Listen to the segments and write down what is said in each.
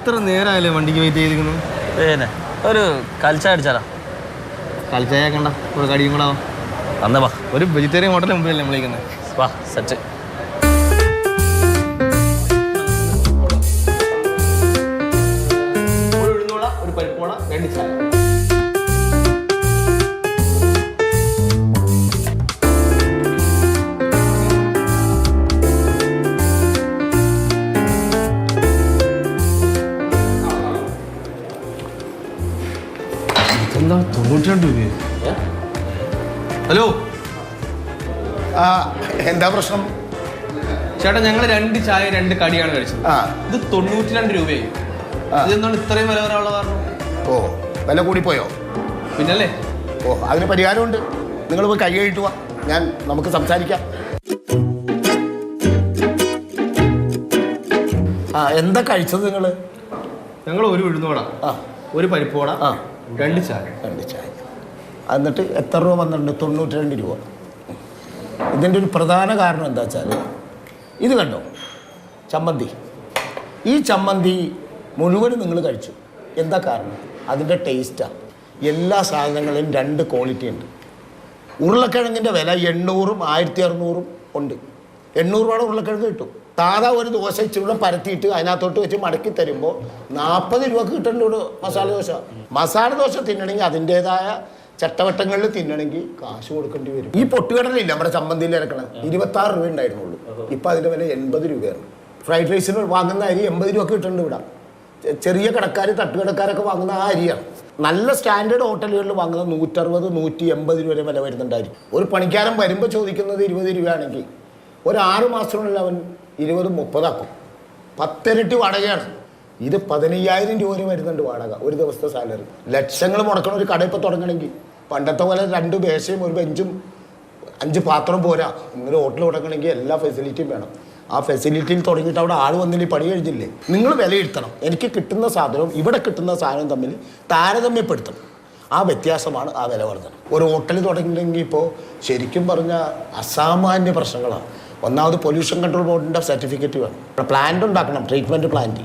ഇത്ര നേരമായാലും വണ്ടിക്ക് വെയിറ്റ് ചെയ്തിരിക്കുന്നു? പിന്നെ ഒരു കൽച്ച അടിച്ചാലോ? കളിച്ചാക്കണ്ട ഒരു കടിയും കൂടെ ആവാം. അന്ന് വാ. ഒരു വെജിറ്റേറിയൻ ഹോട്ടലിന് മുമ്പിലല്ലേ നമ്മളിരിക്കുന്നത് വാ സെറ്റ് ഒരു പരിപ്പോള രണ്ട് ചായ. എന്താ തൊണ്ണൂറ്റി രണ്ട് രൂപയോ ഹലോ? ആ എന്താ പ്രശ്നം? ചേട്ടാ ഞങ്ങൾ രണ്ട് ചായ രണ്ട് കടിയാണ് കഴിച്ചത്. ആ. ഇത് തൊണ്ണൂറ്റി രണ്ട് രൂപയായി. ഇതെന്താണ് ഇത്രയും വില വരാനുള്ള കാരണം? ഓ വില കൂടിപ്പോയോ? പിന്നല്ലേ? ഓ അതിന് പരിഹാരമുണ്ട്. നിങ്ങൾ പോയി കൈ കഴിട്ടുക വാ. ഞാൻ നമുക്ക് സംസാരിക്കാം. ആ എന്താ കഴിച്ചത് നിങ്ങൾ ഞങ്ങൾ ഒരു ഉഴുന്നോട ആ. ഒരു പരിപ്പോട ആ. രണ്ട് ചായ. രണ്ട് ചായ. എന്നിട്ട് എത്ര രൂപ വന്നിട്ടുണ്ട്? തൊണ്ണൂറ്റി രണ്ട് രൂപ. ഇതിന്റെ ഒരു പ്രധാന കാരണം എന്താ വെച്ചാൽ ഇത് കണ്ടോ? ചമ്മന്തി. ഈ ചമ്മന്തി മുഴുവനും നിങ്ങൾ കഴിച്ചു. എന്താ കാരണം? അതിന്റെ ടേസ്റ്റാണ് എല്ലാ സാധനങ്ങളിലും രണ്ട് ക്വാളിറ്റി ഉണ്ട്. ഉരുളക്കിഴങ്ങിന്റെ വില എണ്ണൂറും ആയിരത്തി അറുന്നൂറും ഉണ്ട്. എണ്ണൂറ് രൂപയുടെ ഉരുളക്കിഴങ്ങ് കിട്ടും. സാധാ ഒരു ദോശ ഇച്ചിരി പരത്തിയിട്ട് അതിനകത്തോട്ട് വെച്ച് മടക്കി തരുമ്പോൾ നാൽപ്പത് രൂപക്ക് കിട്ടേണ്ട ഒരു മസാല ദോശ. മസാല ദോശ തിന്നണമെങ്കിൽ അതിന്റെതായ ചട്ടവട്ടങ്ങളിൽ തിന്നണമെങ്കിൽ കാശ് കൊടുക്കേണ്ടി വരും. ഈ പൊട്ടുകടലില്ല നമ്മുടെ ചമ്മന്തിയിൽ ഇറക്കണം ഇരുപത്താറ് രൂപ ഉണ്ടായിരുന്നുള്ളൂ. ഇപ്പം അതിന്റെ വില എൺപത് രൂപയാണ്. ഫ്രൈഡ് റൈസിന് വാങ്ങുന്ന അരി എൺപത് രൂപക്ക് കിട്ടുന്നുണ്ട് ഇവിടെ? ചെറിയ കടക്കാർ തട്ടുകടക്കാരൊക്കെ വാങ്ങുന്ന ആ അരിയാണ്. നല്ല സ്റ്റാൻഡേർഡ് ഹോട്ടലുകളിൽ വാങ്ങുന്ന നൂറ്ററുപത് നൂറ്റി എൺപത് രൂപ വരെ വില വരുന്നുണ്ടായിരിക്കും. ഒരു പണിക്കാരൻ വരുമ്പോൾ ചോദിക്കുന്നത് ഇരുപത് രൂപയാണെങ്കിൽ ഒരു ആറ് മാസത്തിനുള്ളിൽ അവൻ ഇരുപതും മുപ്പതാക്കും പത്തിരട്ടി വാടകയാണ്. ഇത് പതിനയ്യായിരം രൂപ വരെ വരുന്നുണ്ട് വാടക ഒരു ദിവസത്തെ സാലറി ലക്ഷങ്ങൾ മുടക്കണ ഒരു കട ഇപ്പോൾ തുടങ്ങണമെങ്കിൽ പണ്ടത്തെ പോലെ രണ്ട് മേശയും ഒരു ബെഞ്ചും അഞ്ച് പാത്രം പോരാ. ഇങ്ങനെ ഹോട്ടൽ തുടങ്ങണമെങ്കിൽ എല്ലാ ഫെസിലിറ്റിയും വേണം. ആ ഫെസിലിറ്റിയിൽ തുടങ്ങിയിട്ട് അവിടെ ആൾ വന്നില്ല പണി കഴിഞ്ഞില്ലേ? നിങ്ങൾ വിലയിരുത്തണം. എനിക്ക് കിട്ടുന്ന സാധനവും ഇവിടെ കിട്ടുന്ന സാധനവും തമ്മിൽ താരതമ്യപ്പെടുത്തണം. ആ വ്യത്യാസമാണ് ആ വില വർധന ഒരു ഹോട്ടൽ തുടങ്ങിയിട്ടുണ്ടെങ്കിൽ ഇപ്പോൾ ശരിക്കും പറഞ്ഞാൽ അസാമാന്യ പ്രശ്നങ്ങളാണ്. ഒന്നാമത് പൊല്യൂഷൻ കൺട്രോൾ ബോർഡിന്റെ സർട്ടിഫിക്കറ്റ് വേണം. പ്ലാന്റ് ഉണ്ടാക്കണം ട്രീറ്റ്മെന്റ് പ്ലാന്റ്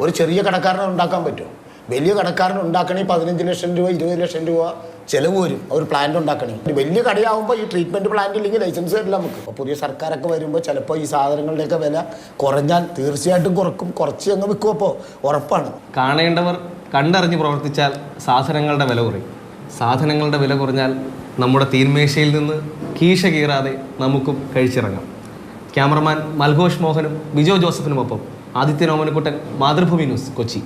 ഒരു ചെറിയ കടക്കാരനെ ഉണ്ടാക്കാൻ പറ്റും. വലിയ കടക്കാരൻ ഉണ്ടാക്കണമെങ്കിൽ പതിനഞ്ച് ലക്ഷം രൂപ ഇരുപത് ലക്ഷം രൂപ ചിലവ് വരും. ഒരു പ്ലാന്റ് ഉണ്ടാക്കണമെങ്കിൽ വലിയ കടയാകുമ്പോൾ ഈ ട്രീറ്റ്മെന്റ് പ്ലാന്റ് ഇല്ലെങ്കിൽ ലൈസൻസ് തരില്ല നമുക്ക്. അപ്പോൾ പുതിയ സർക്കാരൊക്കെ വരുമ്പോൾ ചിലപ്പോൾ ഈ സാധനങ്ങളുടെയൊക്കെ വില കുറഞ്ഞാൽ തീർച്ചയായിട്ടും കുറക്കും. കുറച്ച് അങ്ങ് വിൽക്കും അപ്പോൾ ഉറപ്പാണ്. കാണേണ്ടവർ കണ്ടറിഞ്ഞ് പ്രവർത്തിച്ചാൽ സാധനങ്ങളുടെ വില കുറയും. സാധനങ്ങളുടെ വില കുറഞ്ഞാൽ നമ്മുടെ തീന്മേശയിൽ നിന്ന് കീശ കീറാതെ നമുക്കും കഴിച്ചിറങ്ങാം. ക്യാമറമാൻ മൽഘോഷ് മോഹനും ബിജോ ജോസഫിനുമൊപ്പം ആദിത്യ നോമനക്കുട്ടൻ മാതൃഭൂമി ന്യൂസ് കൊച്ചി